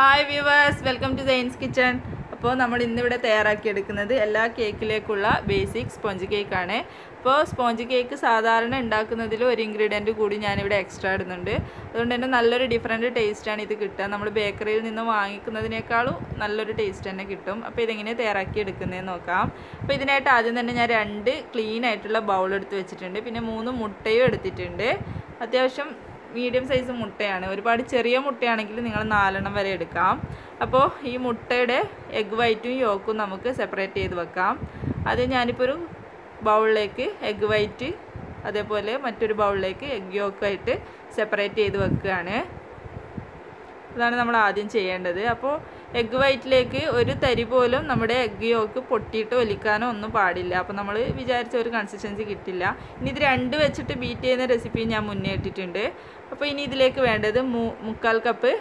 Hi viewers welcome to science kitchen അപ്പോൾ നമ്മൾ ഇന്നിവിടെ തയ്യാറാക്കിയെടുക്കുന്നത് എല്ലാ കേക്കിലേക്കുള്ള ബേസിക് സ്പോഞ്ച് കേക്കാണ് അപ്പോൾ സ്പോഞ്ച് കേക്ക് സാധാരണ ഉണ്ടാക്കുന്നതിൽ ഒരു ഇൻഗ്രീഡിയന്റ് കൂടി ഞാനിവിടെ എക്സ്ട്രാ ഇടുന്നുണ്ട്. അതുകൊണ്ട് തന്നെ നല്ലൊരു ഡിഫറെന്റ് ടേസ്റ്റാണ് ഇത് കിട്ടുക. നമ്മൾ ബേക്കറിയിൽ നിന്ന് വാങ്ങിക്കുന്നതിനേക്കാളും നല്ലൊരു ടേസ്റ്റ് തന്നെ കിട്ടും. അപ്പോൾ ഇതെങ്ങനെ തയ്യാറാക്കി എടുക്കുന്നതെന്ന് നോക്കാം. അപ്പോൾ ഇതിനായിട്ട് ആദ്യം തന്നെ ഞാൻ രണ്ട് ക്ലീൻ ആയിട്ടുള്ള ബൗൾ എടുത്ത് വെച്ചിട്ടുണ്ട്. പിന്നെ മൂന്ന് മുട്ടയും എടുത്തിട്ടുണ്ട്. അത്യാവശ്യം മീഡിയം സൈസ് മുട്ടയാണ്. ഒരുപാട് ചെറിയ മുട്ടയാണെങ്കിൽ നിങ്ങൾ നാലെണ്ണം വരെ എടുക്കാം. അപ്പോൾ ഈ മുട്ടയുടെ എഗ് വൈറ്റും യോക്കും നമുക്ക് സെപ്പറേറ്റ് ചെയ്ത് വെക്കാം. അത് ഞാനിപ്പോൾ ഒരു ബൗളിലേക്ക് എഗ് വൈറ്റ് അതേപോലെ മറ്റൊരു ബൗളിലേക്ക് എഗ് യോക്കായിട്ട് സെപ്പറേറ്റ് ചെയ്ത് വെക്കുകയാണ്. അതാണ് നമ്മൾ ആദ്യം ചെയ്യേണ്ടത്. അപ്പോൾ എഗ് വൈറ്റിലേക്ക് ഒരു തരി പോലും നമ്മുടെ എഗ്ഗ് യോക്ക് പൊട്ടിയിട്ട് ഒലിക്കാനോ ഒന്നും പാടില്ല. അപ്പോൾ നമ്മൾ വിചാരിച്ച ഒരു കൺസിസ്റ്റൻസി കിട്ടില്ല. ഇനി ഇത് രണ്ട് വെച്ചിട്ട് ബീറ്റ് ചെയ്യുന്ന റെസിപ്പി ഞാൻ മുന്നേ ഇട്ടിട്ടുണ്ട്. അപ്പോൾ ഇനി ഇതിലേക്ക് വേണ്ടത് മുക്കാൽ കപ്പ്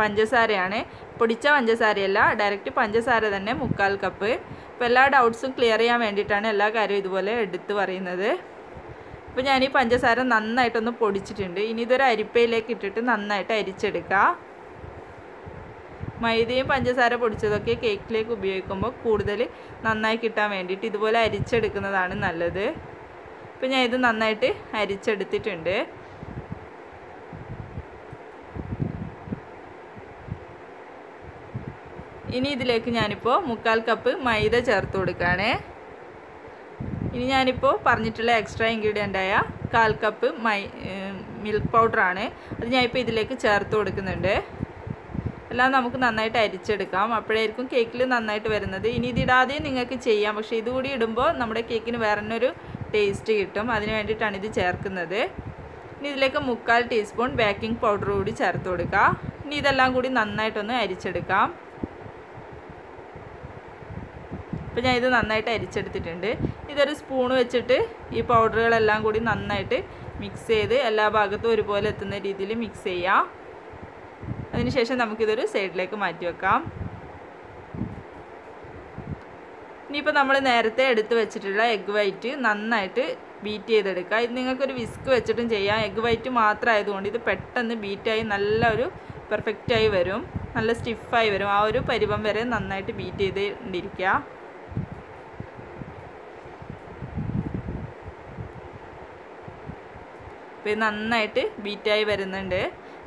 പഞ്ചസാരയാണ്. പൊടിച്ച പഞ്ചസാരയല്ല ഡയറക്റ്റ് പഞ്ചസാര തന്നെ മുക്കാൽ കപ്പ് അപ്പോൾ എല്ലാ ഡൗട്ട്സും ക്ലിയർ ചെയ്യാൻ വേണ്ടിയിട്ടാണ് എല്ലാ കാര്യവും ഇതുപോലെ എടുത്ത് പറയുന്നത്. അപ്പോൾ ഞാൻ ഈ പഞ്ചസാര നന്നായിട്ടൊന്ന് പൊടിച്ചിട്ടുണ്ട്. ഇനി ഇതൊരു അരിപ്പയിലേക്ക് ഇട്ടിട്ട് നന്നായിട്ട് അരിച്ചെടുക്കുക മൈദയും പഞ്ചസാര പൊടിച്ചതൊക്കെ കേക്കിലേക്ക് ഉപയോഗിക്കുമ്പോൾ കൂടുതൽ നന്നായി കിട്ടാൻ വേണ്ടിയിട്ട് ഇതുപോലെ അരിച്ചെടുക്കുന്നതാണ് നല്ലത്. ഇപ്പം ഞാൻ ഇത് നന്നായിട്ട് അരിച്ചെടുത്തിട്ടുണ്ട്. ഇനി ഇതിലേക്ക് ഞാനിപ്പോൾ മുക്കാൽ കപ്പ് മൈദ ചേർത്ത് കൊടുക്കുകയാണേ. ഇനി ഞാനിപ്പോൾ പറഞ്ഞിട്ടുള്ള എക്സ്ട്രാ ഇൻഗ്രീഡിയന്റ് ആയ കാൽ കപ്പ് മൈ മിൽക്ക് പൗഡറാണ് അത് ഞാനിപ്പോൾ ഇതിലേക്ക് ചേർത്ത് കൊടുക്കുന്നുണ്ട്. എല്ലാം നമുക്ക് നന്നായിട്ട് അരിച്ചെടുക്കാം. അപ്പോഴായിരിക്കും കേക്കിൽ നന്നായിട്ട് വരുന്നത്. ഇനി ഇതിടാതെ നിങ്ങൾക്ക് ചെയ്യാം. പക്ഷേ ഇതുകൂടി ഇടുമ്പോൾ നമ്മുടെ കേക്കിന് വേറെ ഒരു ടേസ്റ്റ് കിട്ടും. അതിന് വേണ്ടിയിട്ടാണ് ഇത് ചേർക്കുന്നത്. ഇനി ഇതിലേക്ക് മുക്കാൽ ടീസ്പൂൺ ബേക്കിംഗ് പൗഡർ കൂടി ചേർത്ത് കൊടുക്കുക ഇനി ഇതെല്ലാം കൂടി നന്നായിട്ടൊന്ന് അരിച്ചെടുക്കാം. അപ്പോൾ ഞാൻ ഇത് നന്നായിട്ട് അരിച്ചെടുത്തിട്ടുണ്ട്. ഇതൊരു സ്പൂൺ വെച്ചിട്ട് ഈ പൗഡറുകളെല്ലാം കൂടി നന്നായിട്ട് മിക്സ് ചെയ്ത് എല്ലാ ഭാഗത്തും ഒരുപോലെ എത്തുന്ന രീതിയിൽ മിക്സ് ചെയ്യാം. അതിനുശേഷം നമുക്കിതൊരു സൈഡിലേക്ക് മാറ്റി വെക്കാം. ഇനിയിപ്പോൾ നമ്മൾ നേരത്തെ എടുത്ത് വെച്ചിട്ടുള്ള എഗ് വൈറ്റ് നന്നായിട്ട് ബീറ്റ് ചെയ്തെടുക്കുക. ഇത് നിങ്ങൾക്കൊരു വിസ്ക് വെച്ചിട്ടും ചെയ്യാം. എഗ് വൈറ്റ് മാത്രം ആയതുകൊണ്ട് ഇത് പെട്ടെന്ന് ബീറ്റായി നല്ല ഒരു പെർഫെക്റ്റായി വരും. നല്ല സ്റ്റിഫായി വരും. ആ ഒരു പരിവം വരെ നന്നായിട്ട് ബീറ്റ് ചെയ്തുകൊണ്ടിരിക്കുക അപ്പോൾ ഇത് നന്നായിട്ട് ബീറ്റായി വരുന്നുണ്ട്.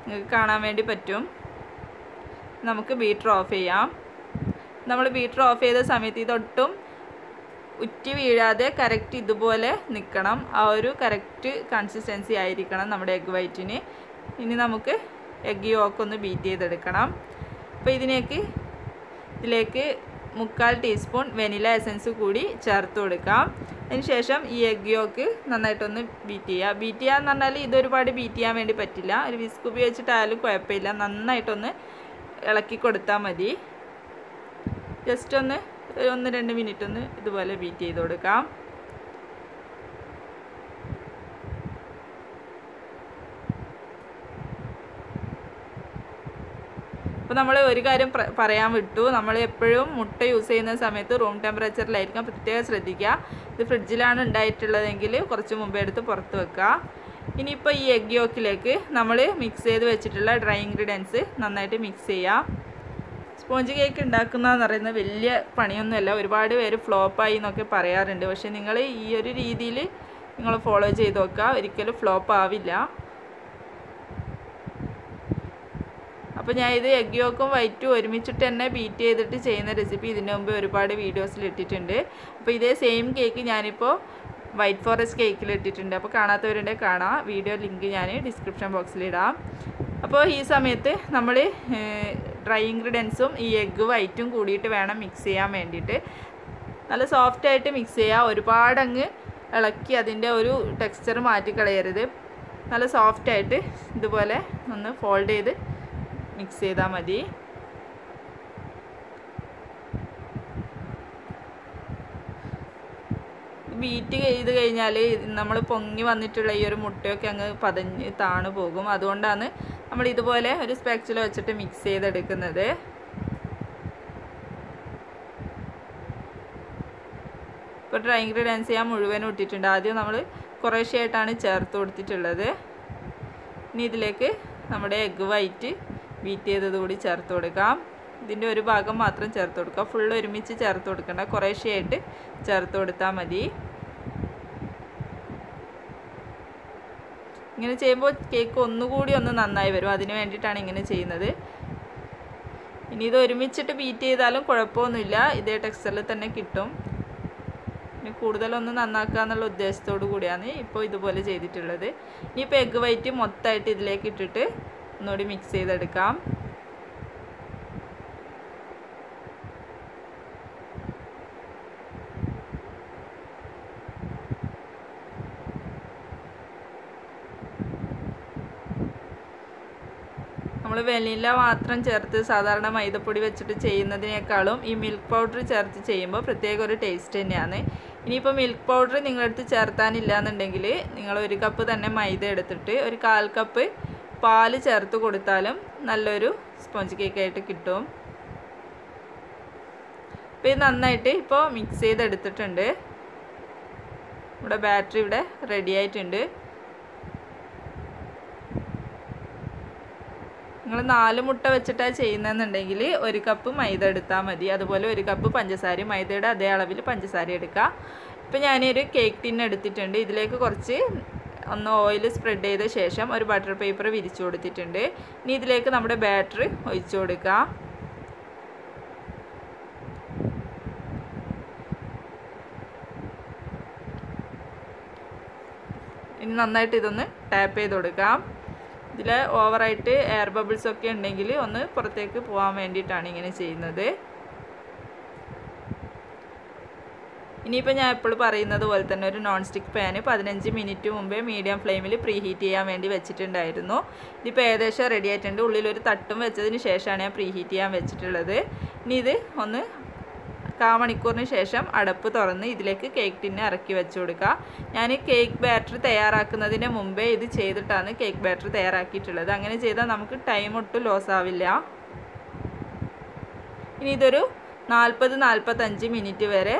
നിങ്ങൾക്ക് കാണാൻ വേണ്ടി പറ്റും. നമുക്ക് ബീറ്റർ ഓഫ് ചെയ്യാം. നമ്മൾ ബീറ്റർ ഓഫ് ചെയ്ത സമയത്ത് ഇതൊട്ടും ഉറ്റി വീഴാതെ കറക്റ്റ് ഇതുപോലെ നിൽക്കണം ആ ഒരു കറക്റ്റ് കൺസിസ്റ്റൻസി ആയിരിക്കണം നമ്മുടെ എഗ് വൈറ്റിന് ഇനി നമുക്ക് എഗ് യോക്കൊന്ന് ബീറ്റ് ചെയ്തെടുക്കണം. അപ്പോൾ ഇതിനേക്ക് ഇതിലേക്ക് മുക്കാൽ ടീസ്പൂൺ വെനില എസൻസ് കൂടി ചേർത്ത് കൊടുക്കാം. അതിനുശേഷം ഈ എഗ് യോക്ക് നന്നായിട്ടൊന്ന് ബീറ്റ് ചെയ്യുക ബീറ്റ് ചെയ്യുക എന്ന് പറഞ്ഞാൽ ഇതൊരുപാട് ബീറ്റ് ചെയ്യാൻ വേണ്ടി പറ്റില്ല. ഒരു വിസ്ക് ഉപയോഗിച്ചിട്ടായാലും കുഴപ്പമില്ല. നന്നായിട്ടൊന്ന് ഇളക്കി കൊടുത്താൽ മതി. ജസ്റ്റ് ഒന്ന് ഒന്ന് രണ്ട് മിനിറ്റ് ഒന്ന് ഇതുപോലെ ബീറ്റ് ചെയ്ത് കൊടുക്കാം. അപ്പോൾ നമ്മൾ ഒരു കാര്യം പറയാൻ വിട്ടു. നമ്മൾ എപ്പോഴും മുട്ട യൂസ് ചെയ്യുന്ന സമയത്ത് റൂം ടെമ്പറേച്ചറിലായിരിക്കും പ്രത്യേകം ശ്രദ്ധിക്കുക ഇത് ഫ്രിഡ്ജിലാണ് ഉണ്ടായിട്ടുള്ളതെങ്കിൽ കുറച്ച് മുമ്പേ എടുത്ത് പുറത്ത് വെക്കുക ഇനിയിപ്പോൾ ഈ എഗ് യോക്കിലേക്ക് നമ്മൾ മിക്സ് ചെയ്ത് വെച്ചിട്ടുള്ള ഡ്രൈ ഇൻഗ്രീഡിയൻസ് നന്നായിട്ട് മിക്സ് ചെയ്യുക സ്പോഞ്ച് കേക്ക് ഉണ്ടാക്കുന്നതെന്ന് പറയുന്നത് വലിയ പണിയൊന്നുമല്ല. ഒരുപാട് പേര് ഫ്ലോപ്പായി എന്നൊക്കെ പറയാറുണ്ട്. പക്ഷേ നിങ്ങൾ ഈ ഒരു രീതിയിൽ നിങ്ങൾ ഫോളോ ചെയ്ത് നോക്കുക ഒരിക്കലും ഫ്ലോപ്പ് ആവില്ല. അപ്പോൾ ഞാൻ ഇത് എഗ് യോക്കും വൈറ്റും ഒരുമിച്ചിട്ട് തന്നെ ബീറ്റ് ചെയ്തിട്ട് ചെയ്യുന്ന റെസിപ്പി ഇതിന് മുമ്പ് ഒരുപാട് വീഡിയോസിൽ ഇട്ടിട്ടുണ്ട്. അപ്പോൾ ഇതേ സെയിം കേക്ക് ഞാനിപ്പോൾ വൈറ്റ് ഫോറസ്റ്റ് കേക്കിൽ ഇട്ടിട്ടുണ്ട്. അപ്പോൾ കാണാത്തവരുണ്ടെ കാണാം. വീഡിയോ ലിങ്ക് ഞാൻ ഡിസ്ക്രിപ്ഷൻ ബോക്സിൽ ഇടാം. അപ്പോൾ ഈ സമയത്ത് നമ്മൾ ഡ്രൈ ഇൻഗ്രീഡിയൻസും ഈ എഗ്ഗ് വൈറ്റും കൂടിയിട്ട് വേണം മിക്സ് ചെയ്യാൻ വേണ്ടിയിട്ട്. നല്ല സോഫ്റ്റായിട്ട് മിക്സ് ചെയ്യുക ഒരുപാടങ്ങ് ഇളക്കി അതിന്റെ ഒരു ടെക്സ്ചർ മാറ്റിക്കളയരുത്. നല്ല സോഫ്റ്റായിട്ട് ഇതുപോലെ ഒന്ന് ഫോൾഡ് ചെയ്ത് മിക്സ് ചെയ്താൽ മതി. ബീറ്റ് ചെയ്ത് കഴിഞ്ഞാൽ നമ്മൾ പൊങ്ങി വന്നിട്ടുള്ള ഈ ഒരു മുട്ടയൊക്കെ അങ്ങ് പതഞ്ഞ് താണു പോകും. അതുകൊണ്ടാണ് നമ്മൾ ഇതുപോലെ ഒരു സ്പാക്ചുല വെച്ചിട്ട് മിക്സ് ചെയ്തെടുക്കുന്നത് ഇപ്പോൾ ഡ്രൈ ഇൻഗ്രീഡിയൻസ് ഞാൻ മുഴുവനും ഇട്ടിട്ടുണ്ട്. ആദ്യം നമ്മൾ കുറേശ്ശെയായിട്ടാണ് ചേർത്ത് കൊടുത്തിട്ടുള്ളത്. ഇനി ഇതിലേക്ക് നമ്മുടെ എഗ്ഗ് വൈറ്റ് ബീറ്റ് ചെയ്തത് കൂടി ചേർത്ത് കൊടുക്കാം. ഇതിന്റെ ഒരു ഭാഗം മാത്രം ചേർത്ത് കൊടുക്കുക. ഫുൾ ഒരുമിച്ച് ചേർത്ത് കൊടുക്കണ്ട. കുറേശ്ശെയായിട്ട് ചേർത്ത് കൊടുത്താൽ മതി. ഇങ്ങനെ ചെയ്യുമ്പോൾ കേക്ക് ഒന്നുകൂടി ഒന്ന് നന്നായി വരും. അതിന് വേണ്ടിയിട്ടാണ് ഇങ്ങനെ ചെയ്യുന്നത്. ഇനി ഇത് ഒരുമിച്ചിട്ട് ബീറ്റ് ചെയ്താലും കുഴപ്പമൊന്നുമില്ല. ഇതേ ടെക്സ്ചറിൽ തന്നെ കിട്ടും. ഇനി കൂടുതലൊന്ന് നന്നാക്കുക എന്നുള്ള ഉദ്ദേശത്തോടു കൂടിയാണ് ഇപ്പോൾ ഇതുപോലെ ചെയ്തിട്ടുള്ളത്. ഇനിയിപ്പോൾ എഗ്ഗ് വൈറ്റ് മൊത്തമായിട്ട് ഇതിലേക്ക് ഇട്ടിട്ട് ഒന്നുകൂടി മിക്സ് ചെയ്തെടുക്കാം. നമ്മൾ വെനില മാത്രം ചേർത്ത് സാധാരണ മൈദപ്പൊടി വെച്ചിട്ട് ചെയ്യുന്നതിനേക്കാളും ഈ മിൽക്ക് പൗഡർ ചേർത്ത് ചെയ്യുമ്പോൾ പ്രത്യേക ഒരു ടേസ്റ്റ് തന്നെയാണ്. ഇനിയിപ്പോൾ മിൽക്ക് പൗഡർ നിങ്ങളടുത്ത് ചേർത്താനില്ല എന്നുണ്ടെങ്കിൽ നിങ്ങൾ ഒരു കപ്പ് തന്നെ മൈദ എടുത്തിട്ട് ഒരു കാൽ കപ്പ് പാൽ ചേർത്ത് കൊടുത്താലും നല്ലൊരു സ്പോഞ്ച് കേക്കായിട്ട് കിട്ടും. അപ്പോൾ ഇത് നന്നായിട്ട് ഇപ്പോൾ മിക്സ് ചെയ്തെടുത്തിട്ടുണ്ട്. നമ്മുടെ ബാറ്ററി ഇവിടെ റെഡി ആയിട്ടുണ്ട്. നിങ്ങൾ നാല് മുട്ട വെച്ചിട്ടാണ് ചെയ്യുന്നതെന്നുണ്ടെങ്കിൽ ഒരു കപ്പ് മൈദ എടുത്താൽ മതി. അതുപോലെ ഒരു കപ്പ് പഞ്ചസാരയും മൈദയുടെ അതേ അളവിൽ പഞ്ചസാര എടുക്കുക. ഇപ്പം ഞാനൊരു കേക്ക് ടിൻ എടുത്തിട്ടുണ്ട്. ഇതിലേക്ക് കുറച്ച് ഒന്ന് ഓയിൽ സ്പ്രെഡ് ചെയ്ത ശേഷം ഒരു ബട്ടർ പേപ്പർ വിരിച്ചു കൊടുത്തിട്ടുണ്ട്. ഇനി ഇതിലേക്ക് നമ്മുടെ ബാറ്റർ ഒഴിച്ചു കൊടുക്കുക ഇനി നന്നായിട്ട് ഇതൊന്ന് ടാപ്പ് ചെയ്ത് കൊടുക്കാം. ഇതിൽ ഓവറായിട്ട് എയർ ബബിൾസ് ഒക്കെ ഉണ്ടെങ്കിൽ ഒന്ന് പുറത്തേക്ക് പോകാൻ വേണ്ടിയിട്ടാണ് ഇങ്ങനെ ചെയ്യുന്നത്. ഇനിയിപ്പോൾ ഞാൻ എപ്പോഴും പറയുന്നത് പോലെ തന്നെ ഒരു നോൺ സ്റ്റിക്ക് പാന് പതിനഞ്ച് മിനിറ്റ് മുമ്പേ മീഡിയം ഫ്ലെയിമിൽ പ്രീ ഹീറ്റ് ചെയ്യാൻ വേണ്ടി വെച്ചിട്ടുണ്ടായിരുന്നു. ഇതിപ്പോൾ ഏകദേശം റെഡി ആയിട്ടുണ്ട്. ഉള്ളിലൊരു തട്ടും വെച്ചതിന് ശേഷമാണ് ഞാൻ പ്രീ ഹീറ്റ് ചെയ്യാൻ വെച്ചിട്ടുള്ളത്. ഇനി ഇത് ഒന്ന് കാ മണിക്കൂറിന് ശേഷം അടപ്പ് തുറന്ന് ഇതിലേക്ക് കേക്ക് ടിന്ന് ഇറക്കി വെച്ച് കൊടുക്കുക ഞാൻ കേക്ക് ബാറ്റർ തയ്യാറാക്കുന്നതിന് മുമ്പേ ഇത് ചെയ്തിട്ടാണ് കേക്ക് ബാറ്റർ തയ്യാറാക്കിയിട്ടുള്ളത്. അങ്ങനെ ചെയ്താൽ നമുക്ക് ടൈം ഒട്ടും ലോസ് ആവില്ല. ഇനി ഇതൊരു നാൽപ്പത് നാൽപ്പത്തഞ്ച് മിനിറ്റ് വരെ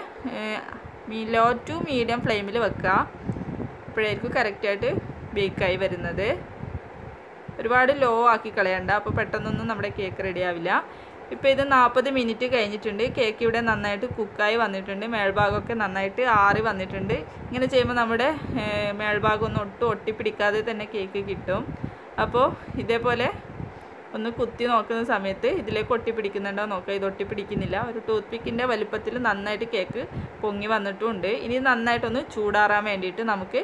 ലോ ടു മീഡിയം ഫ്ലെയിമിൽ വെക്കുക. അപ്പോഴായിരിക്കും കറക്റ്റായിട്ട് ബേക്കായി വരുന്നത്. ഒരുപാട് ലോ ആക്കി കളയണ്ട. അപ്പോൾ പെട്ടെന്നൊന്നും നമ്മുടെ കേക്ക് റെഡിയാവില്ല ഇപ്പോൾ ഇത് നാൽപ്പത് മിനിറ്റ് കഴിഞ്ഞിട്ടുണ്ട്. കേക്ക് ഇവിടെ നന്നായിട്ട് കുക്കായി വന്നിട്ടുണ്ട്. മേൾഭാഗമൊക്കെ നന്നായിട്ട് ആറി വന്നിട്ടുണ്ട്. ഇങ്ങനെ ചെയ്യുമ്പോൾ നമ്മുടെ മേൾഭാഗം ഒന്നും ഒട്ടും ഒട്ടിപ്പിടിക്കാതെ തന്നെ കേക്ക് കിട്ടും. അപ്പോൾ ഇതേപോലെ ഒന്ന് കുത്തി നോക്കുന്ന സമയത്ത് ഇതിലേക്ക് ഒട്ടിപ്പിടിക്കുന്നുണ്ടോ നോക്കുക ഇത് ഒട്ടിപ്പിടിക്കുന്നില്ല. ഒരു ടൂത്ത് പിക്കിന്റെ വലുപ്പത്തിൽ നന്നായിട്ട് കേക്ക് പൊങ്ങി വന്നിട്ടുമുണ്ട് ഇനി നന്നായിട്ടൊന്ന് ചൂടാറാൻ വേണ്ടിയിട്ട് നമുക്ക്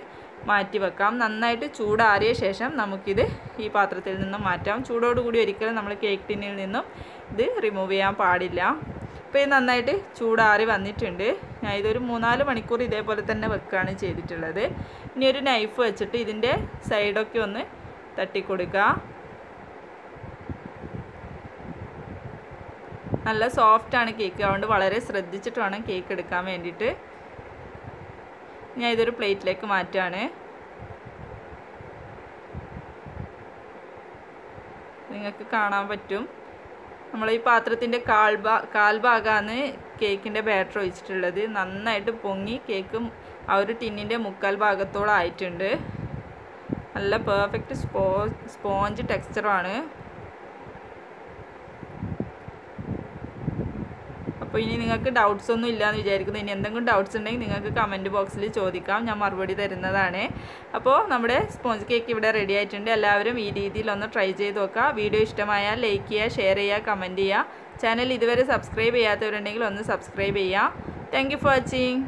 മാറ്റി വെക്കാം. നന്നായിട്ട് ചൂടാറിയ ശേഷം നമുക്കിത് ഈ പാത്രത്തിൽ നിന്നും മാറ്റാം. ചൂടോടുകൂടി ഒരിക്കലും നമ്മൾ കേക്ക് ടിന്നിൽ നിന്നും ഇത് റിമൂവ് ചെയ്യാൻ പാടില്ല. അപ്പോൾ ഇത് നന്നായിട്ട് ചൂടാറി വന്നിട്ടുണ്ട്. ഞാൻ ഇതൊരു മൂന്നാൽ മണിക്കൂർ ഇതേപോലെ തന്നെ വെക്കുകയാണ് ചെയ്തിട്ടുള്ളത്. ഇനി ഒരു നൈഫ് വെച്ചിട്ട് ഇതിന്റെ സൈഡൊക്കെ ഒന്ന് തട്ടിക്കൊടുക്കുക നല്ല സോഫ്റ്റാണ് കേക്ക് അതുകൊണ്ട് വളരെ ശ്രദ്ധിച്ചിട്ട് വേണം കേക്ക് എടുക്കാൻ വേണ്ടിയിട്ട്. ഞാൻ ഇതൊരു പ്ലേറ്റിലേക്ക് മാറ്റാണ് നിങ്ങൾക്ക് കാണാൻ പറ്റും. നമ്മൾ ഈ പാത്രത്തിന്റെ കാൽഭാ കാൽഭാഗമാണ് കേക്കിന്റെ ബാറ്റർ ഒഴിച്ചിട്ടുള്ളത്. നന്നായിട്ട് പൊങ്ങി കേക്ക് ആ ഒരു ടിന്നിന്റെ മുക്കാൽ ഭാഗത്തോളം ആയിട്ടുണ്ട്. നല്ല പെർഫെക്റ്റ് സ്പോ സ്പോഞ്ച് ടെക്സ്ചറാണ് അപ്പോൾ ഇനി നിങ്ങൾക്ക് ഡൗട്ട്സ് ഒന്നും ഇല്ലയെന്ന് വിചാരിക്കുന്നു. ഇനി എന്തെങ്കിലും ഡൗട്ട്സ് ഉണ്ടെങ്കിൽ നിങ്ങൾക്ക് കമന്റ് ബോക്സിൽ ചോദിക്കാം. ഞാൻ മറുപടി തരുന്നതാണ്. അപ്പോൾ നമ്മുടെ സ്പോഞ്ച് കേക്ക് ഇവിടെ റെഡി ആയിട്ടുണ്ട്. എല്ലാവരും ഈ രീതിയിൽ ഒന്ന് ട്രൈ ചെയ്ത് നോക്കുക. വീഡിയോ ഇഷ്ടമായാൽ ലൈക്ക് ചെയ്യുക ഷെയർ ചെയ്യുക കമന്റ് ചെയ്യുക. ചാനൽ ഇതുവരെ സബ്സ്ക്രൈബ് ചെയ്യാത്തവരുണ്ടെങ്കിൽ ഒന്ന് സബ്സ്ക്രൈബ് ചെയ്യുക. Thank for watching